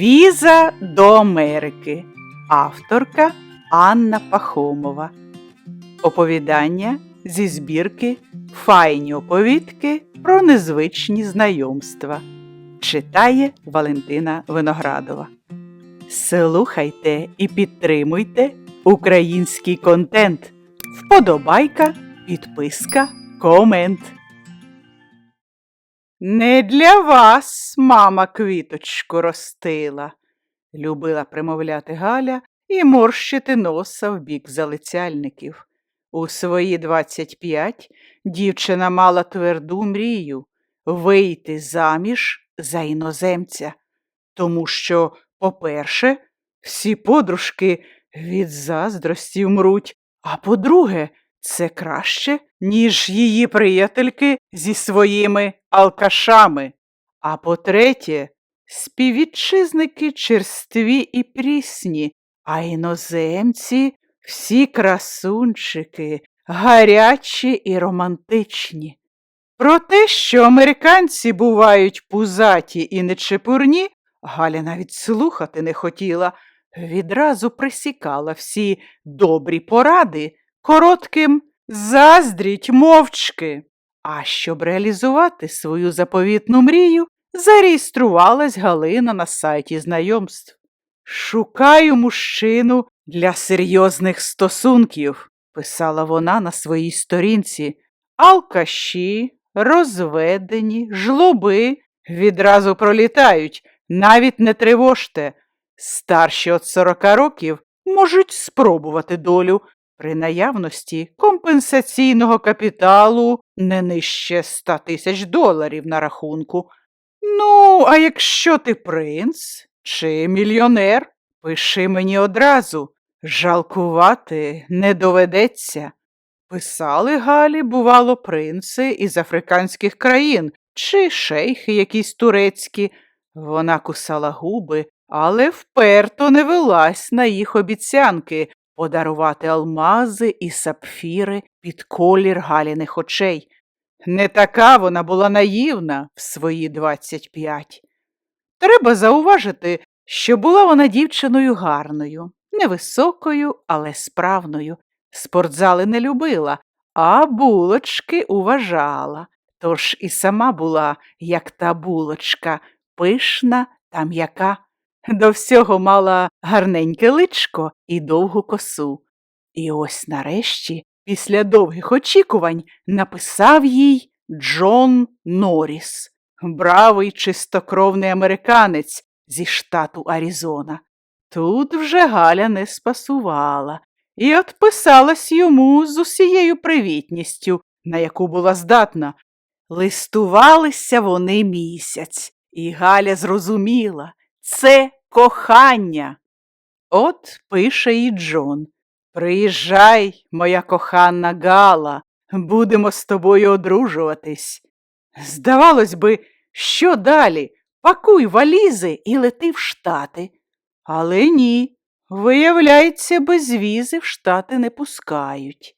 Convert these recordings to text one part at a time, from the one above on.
Віза до Америки. Авторка Анна Пахомова. Оповідання зі збірки Файні оповідки про незвичні знайомства. Читає Валентина Виноградова. Слухайте і підтримуйте український контент. Вподобайка, підписка, комент. Не для вас мама квіточку ростила, любила примовляти Галя і морщити носа в бік залицяльників. У свої 25 дівчина мала тверду мрію вийти заміж за іноземця, тому що, по-перше, всі подружки від заздрості вмруть, а по-друге, це краще, ніж її приятельки зі своїми алкашами. А по-третє, співвітчизники черстві і прісні, а іноземці всі красунчики, гарячі і романтичні. Про те, що американці бувають пузаті і нечепурні, Галя навіть слухати не хотіла, відразу присікала всі добрі поради коротким заздріть мовчки. А щоб реалізувати свою заповітну мрію, зареєструвалась Галина на сайті знайомств. Шукаю мужчину для серйозних стосунків, писала вона на своїй сторінці. Алкаші, розведені, жлоби відразу пролітають, навіть не тривожте. Старші от 40 років можуть спробувати долю при наявності компенсаційного капіталу не нижче 100 тисяч доларів на рахунку. Ну, а якщо ти принц чи мільйонер, пиши мені одразу, жалкувати не доведеться. Писали Галі, бувало, принци із африканських країн чи шейхи якісь турецькі. Вона кусала губи, але вперто не велась на їх обіцянки подарувати алмази і сапфіри під колір Галіних очей. Не така вона була наївна в свої 25. Треба зауважити, що була вона дівчиною гарною, невисокою, але справною. Спортзали не любила, а булочки уважала. Тож і сама була, як та булочка, пишна та м'яка. До всього мала гарненьке личко і довгу косу. І ось нарешті, після довгих очікувань, написав їй Джон Норріс, бравий чистокровний американець зі штату Аризона. Тут вже Галя не спасувала і отписалась йому з усією привітністю, на яку була здатна. Листувалися вони місяць, і Галя зрозуміла це кохання. От пише і Джон. Приїжджай, моя кохана Гала, будемо з тобою одружуватись. Здавалось би, що далі? Пакуй валізи і лети в Штати. Але ні, виявляється, без візи в Штати не пускають.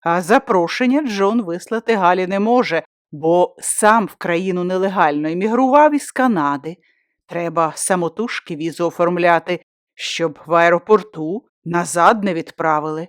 А запрошення Джон вислати Галі не може, бо сам в країну нелегально емігрував із Канади. Треба самотужки візу оформляти, щоб в аеропорту назад не відправили.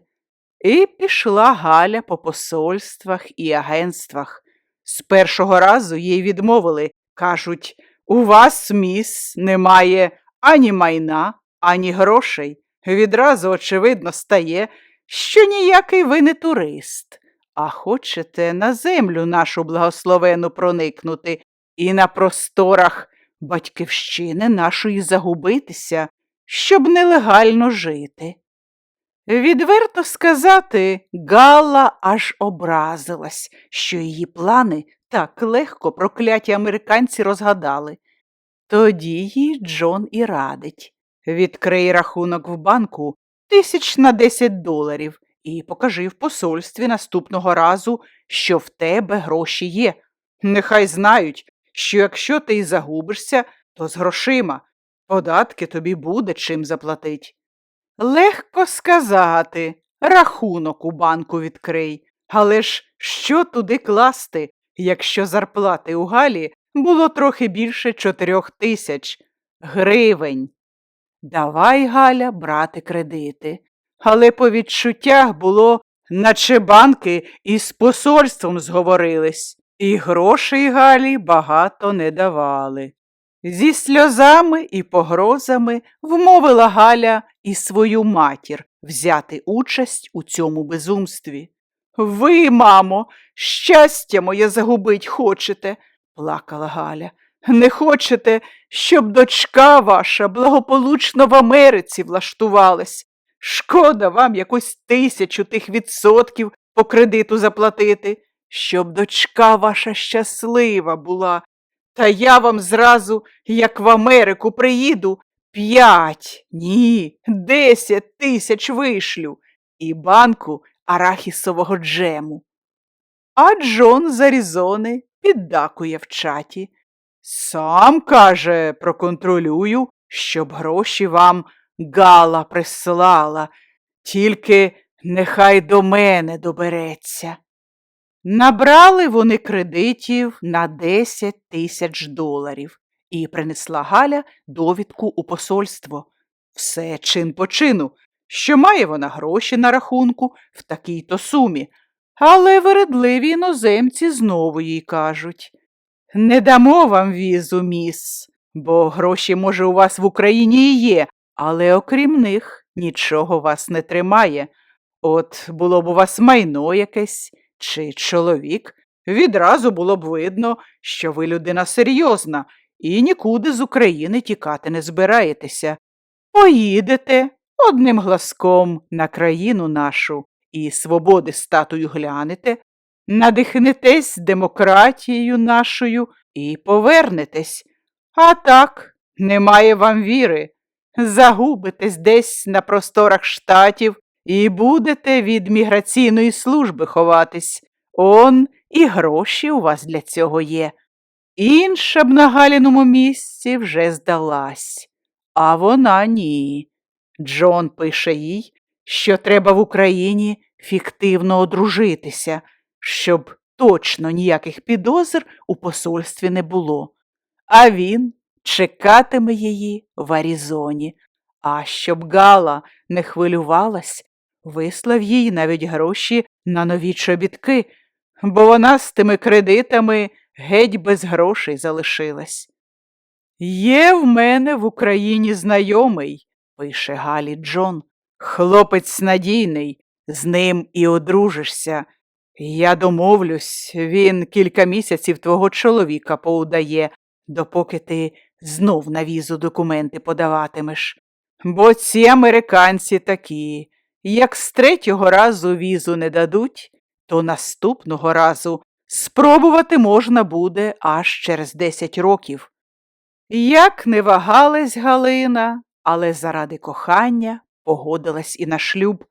І пішла Галя по посольствах і агентствах. З першого разу їй відмовили. Кажуть, у вас, міс, немає ані майна, ані грошей. Відразу, очевидно, стає, що ніякий ви не турист, а хочете на землю нашу благословену проникнути і на просторах батьківщини нашої загубитися, щоб нелегально жити. Відверто сказати, Галла аж образилась, що її плани так легко прокляті американці розгадали. Тоді їй Джон і радить відкрий рахунок в банку тисяч на 10 доларів і покажи в посольстві наступного разу, що в тебе гроші є. Нехай знають, що якщо ти й загубишся, то з грошима. Податки тобі буде чим заплатить. Легко сказати, рахунок у банку відкрий. Але ж що туди класти, якщо зарплати у Галі було трохи більше чотирьох тисяч гривень? давай, Галя, брати кредити. Але по відчуттях було, наче банки із посольством зговорились, і грошей Галі багато не давали. Зі сльозами і погрозами вмовила Галя і свою матір взяти участь у цьому безумстві. Ви, мамо, щастя моє загубить хочете, плакала Галя. Не хочете, щоб дочка ваша благополучно в Америці влаштувалась. Шкода вам якусь тисячу тих відсотків по кредиту заплатити, щоб дочка ваша щаслива була. Та я вам зразу, як в Америку приїду, п'ять, ні, десять тисяч вишлю і банку арахісового джему. А Джон з Арізони піддакує в чаті. Сам, каже, проконтролюю, щоб гроші вам Гала прислала, тільки нехай до мене добереться. Набрали вони кредитів на 10 тисяч доларів і принесла Галя довідку у посольство. Все чин по чину, що має вона гроші на рахунку в такій-то сумі. Але вередливі іноземці знову їй кажуть не дамо вам візу, міс, бо гроші, може, у вас в Україні і є, але окрім них нічого вас не тримає. От було б у вас майно якесь чи чоловік, відразу було б видно, що ви людина серйозна і нікуди з України тікати не збираєтеся. Поїдете одним глазком на країну нашу і свободи статую глянете, надихнетесь демократією нашою і повернетесь. А так, немає вам віри. Загубитесь десь на просторах штатів і будете від міграційної служби ховатись. Он і гроші у вас для цього є. Інша б на Галіному місці вже здалась, а вона ні. Джон пише їй, що треба в Україні фіктивно одружитися, щоб точно ніяких підозр у посольстві не було. А він чекатиме її в Арізоні. А щоб Гала не хвилювалась, вислав їй навіть гроші на нові чобітки, бо вона з тими кредитами геть без грошей залишилась. Є в мене в Україні знайомий, пише Галі Джон, хлопець надійний, з ним і одружишся. Я домовлюсь, він кілька місяців твого чоловіка поудає, допоки ти знов на візу документи подаватимеш. Бо ці американці такі, як з третього разу візу не дадуть, то наступного разу спробувати можна буде аж через десять років. Як не вагалась Галина, але заради кохання погодилась і на шлюб.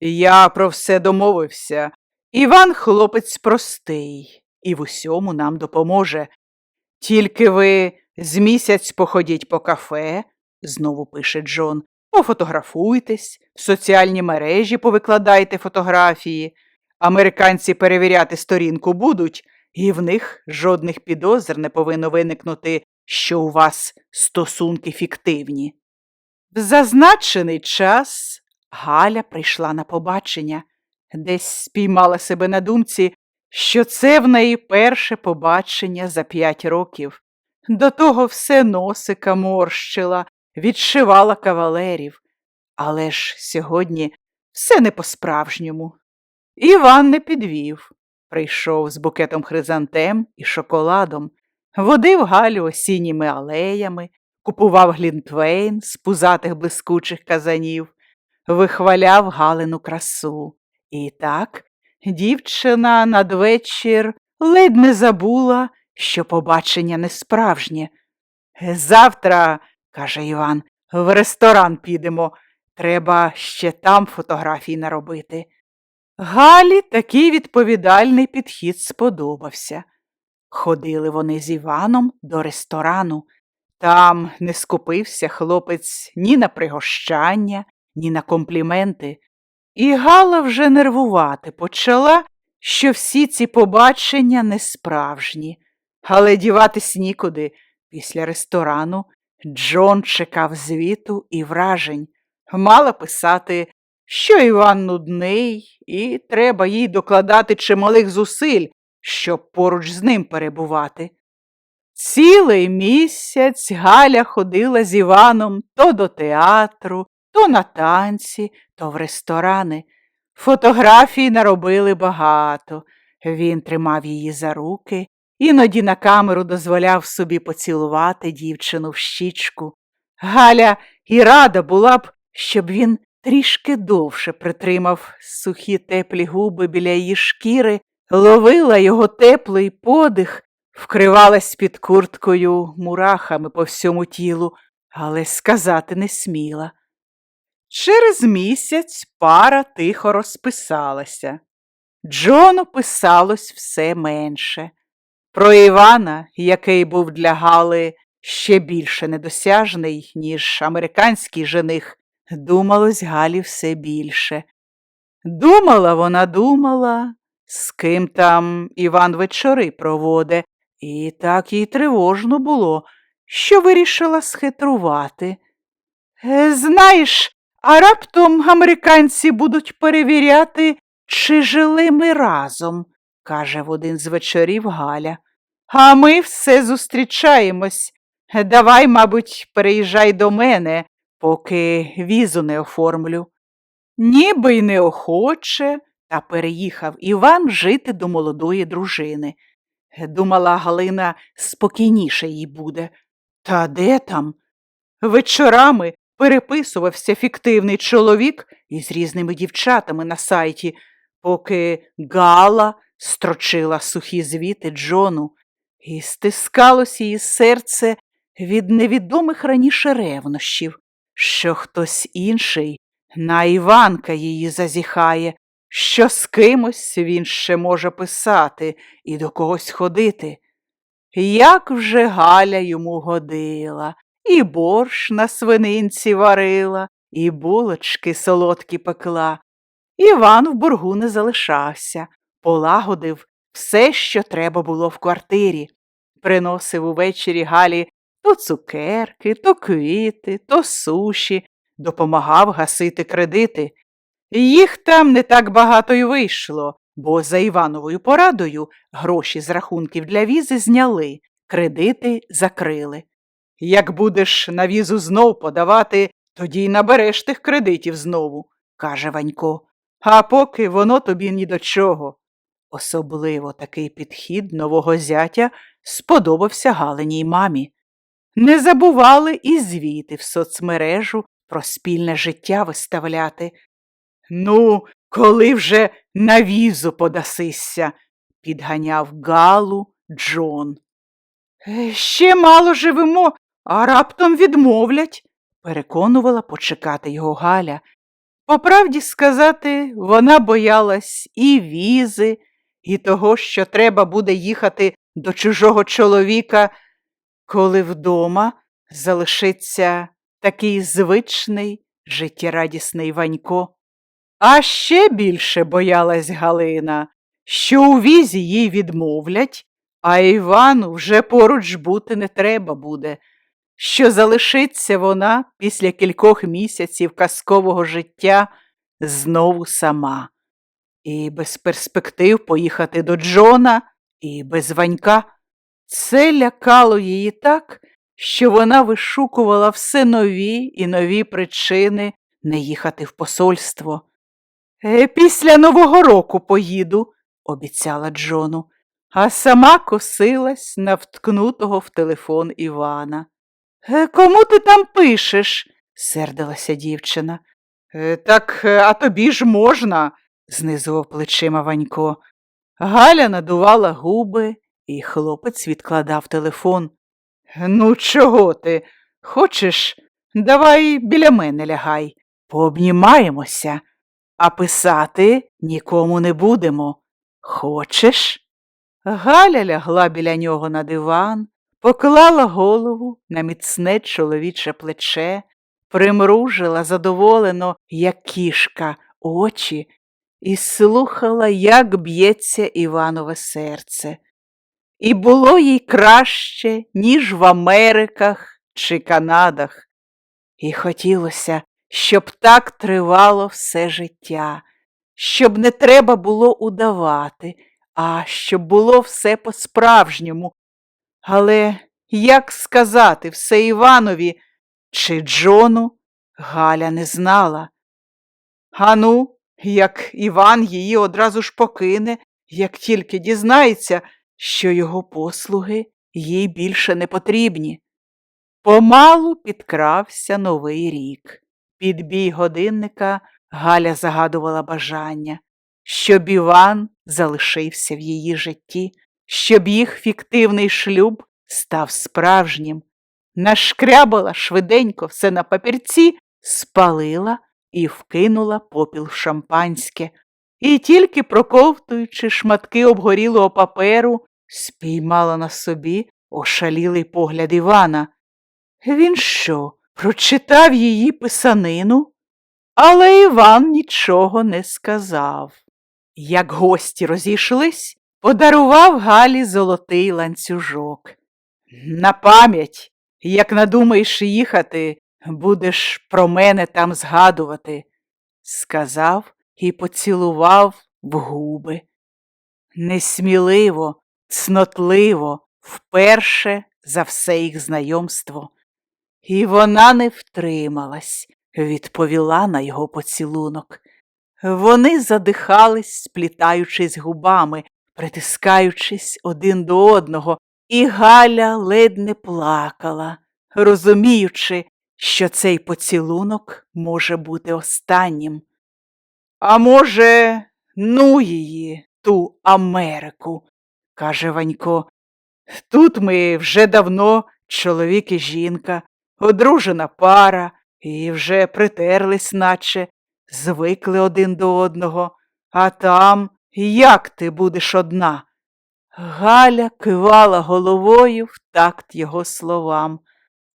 Я про все домовився. Іван хлопець простий і в усьому нам допоможе. Тільки ви з місяць походіть по кафе, знову пише Джон, пофотографуйтесь, в соціальні мережі повикладайте фотографії. Американці перевіряти сторінку будуть, і в них жодних підозр не повинно виникнути, що у вас стосунки фіктивні. В зазначений час Галя прийшла на побачення, десь спіймала себе на думці, що це в неї перше побачення за п'ять років. До того все носика морщила, відшивала кавалерів. Але ж сьогодні все не по-справжньому. Іван не підвів. Прийшов з букетом хризантем і шоколадом, водив Галю осінніми алеями, купував глінтвейн з пузатих блискучих казанів, вихваляв Галину красу. І так дівчина надвечір ледь не забула, що побачення не справжнє. Завтра, каже Іван, в ресторан підемо. Треба ще там фотографії наробити. Галі такий відповідальний підхід сподобався. Ходили вони з Іваном до ресторану. Там не скупився хлопець ні на пригощання, ні на компліменти. І Гала вже нервувати почала, що всі ці побачення не справжні, але діватись нікуди. Після ресторану Джон чекав звіту і вражень. Мала писати, що Іван нудний, і треба їй докладати чималих зусиль, щоб поруч з ним перебувати. Цілий місяць Галя ходила з Іваном то до театру, то на танці, то в ресторани. Фотографій наробили багато. Він тримав її за руки, іноді на камеру дозволяв собі поцілувати дівчину в щічку. Галя і рада була б, щоб він трішки довше притримав сухі теплі губи біля її шкіри, ловила його теплий подих, вкривалась під курткою мурахами по всьому тілу, але сказати не сміла. Через місяць пара тихо розписалася. Джону писалось все менше. Про Івана, який був для Гали ще більше недосяжний, ніж американський жених, думалось Галі все більше. Думала вона думала, з ким там Іван вечори проводе, і так їй тривожно було, що вирішила схитрувати. «Е, Знаєш, а раптом американці будуть перевіряти, чи жили ми разом, каже в один з вечорів Галя. А ми все зустрічаємось. Давай, мабуть, переїжджай до мене, поки візу не оформлю. Ніби й неохоче, та переїхав Іван жити до молодої дружини. Думала Галина, спокійніше їй буде. Та де там? Вечорами переписувався фіктивний чоловік із різними дівчатами на сайті, поки Гала строчила сухі звіти Джону, і стискалось її серце від невідомих раніше ревнощів, що хтось інший на Іванка її зазіхає, що з кимось він ще може писати і до когось ходити. Як вже Галя йому годила, і борщ на свининці варила, і булочки солодкі пекла. Іван в боргу не залишався, полагодив все, що треба було в квартирі. Приносив увечері Галі то цукерки, то квіти, то суші, допомагав гасити кредити. Їх там не так багато й вийшло, бо за Івановою порадою гроші з рахунків для візи зняли, кредити закрили. Як будеш на візу знов подавати, тоді й набереш тих кредитів знову, каже Ванько. А поки воно тобі ні до чого. Особливо такий підхід нового зятя сподобався Галиній мамі. Не забували і звіти в соцмережу про спільне життя виставляти. Ну, коли вже на візу подасися, підганяв Галу Джон. «Е, Ще мало живемо, а раптом відмовлять, переконувала почекати його Галя. По правді сказати, вона боялась і візи, і того, що треба буде їхати до чужого чоловіка, коли вдома залишиться такий звичний, життєрадісний Ванько. А ще більше боялась Галина, що у візі їй відмовлять, а Івану вже поруч бути не треба буде, що залишиться вона після кількох місяців казкового життя знову сама. І без перспектив поїхати до Джона, і без Ванька. Це лякало її так, що вона вишукувала все нові і нові причини не їхати в посольство. «Е, Після Нового року поїду, обіцяла Джону, а сама косилась на вткнутого в телефон Івана. «Е, Кому ти там пишеш? сердилася дівчина. «Е, Так, а тобі ж можна, знизував плечима Ванько. Галя надувала губи, і хлопець відкладав телефон. Ну, чого ти? Хочеш? Давай біля мене лягай, пообнімаємося, а писати нікому не будемо. Хочеш? Галя лягла біля нього на диван, поклала голову на міцне чоловіче плече, примружила задоволено, як кішка, очі, і слухала, як б'ється Іванове серце. І було їй краще, ніж в Америках чи Канадах. І хотілося, щоб так тривало все життя, щоб не треба було удавати, а щоб було все по-справжньому. Але як сказати все Іванові чи Джону, Галя не знала. Ану, як Іван її одразу ж покине, як тільки дізнається, що його послуги їй більше не потрібні. Помалу підкрався новий рік. Під бій годинника Галя загадувала бажання, щоб Іван залишився в її житті, щоб їх фіктивний шлюб став справжнім. Нашкрябала швиденько все на папірці, спалила і вкинула попіл в шампанське. І тільки проковтуючи шматки обгорілого паперу, спіймала на собі ошалілий погляд Івана. Він що, прочитав її писанину? Але Іван нічого не сказав. Як гості розійшлись, подарував Галі золотий ланцюжок. На пам'ять, як надумаєш їхати, будеш про мене там згадувати, сказав і поцілував в губи. Несміливо, цнотливо, вперше за все їх знайомство. І вона не втрималась, відповіла на його поцілунок. Вони задихались, сплітаючись губами, притискаючись один до одного, і Галя ледь не плакала, розуміючи, що цей поцілунок може бути останнім. А може, ну її, ту Америку, каже Ванько. Тут ми вже давно чоловік і жінка, одружена пара, і вже притерлись, наче, звикли один до одного, а там як ти будеш одна? Галя кивала головою в такт його словам.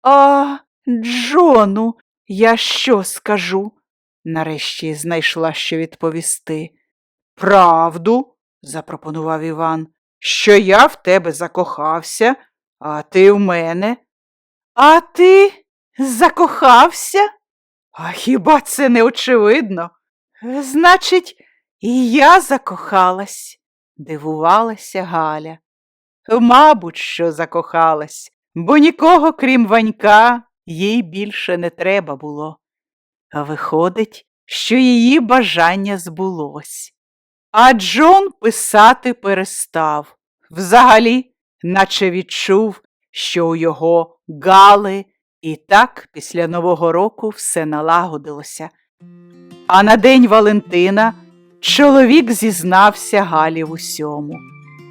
А, Джону, я що скажу? Нарешті знайшла що відповісти. Правду, запропонував Іван, що я в тебе закохався, а ти в мене. А ти закохався? А хіба це не очевидно? Значить, і я закохалась, дивувалася Галя. Мабуть, що закохалась, бо нікого, крім Ванька, їй більше не треба було. А виходить, що її бажання збулось. А Джон писати перестав. Взагалі, наче відчув, що у його гали і так після Нового року все налагодилося. А на день Валентина чоловік зізнався Галі в усьому,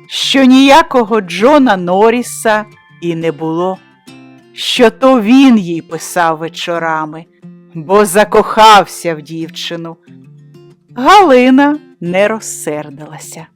що ніякого Джона Норріса і не було, що то він їй писав вечорами, бо закохався в дівчину. Галина не розсердилася.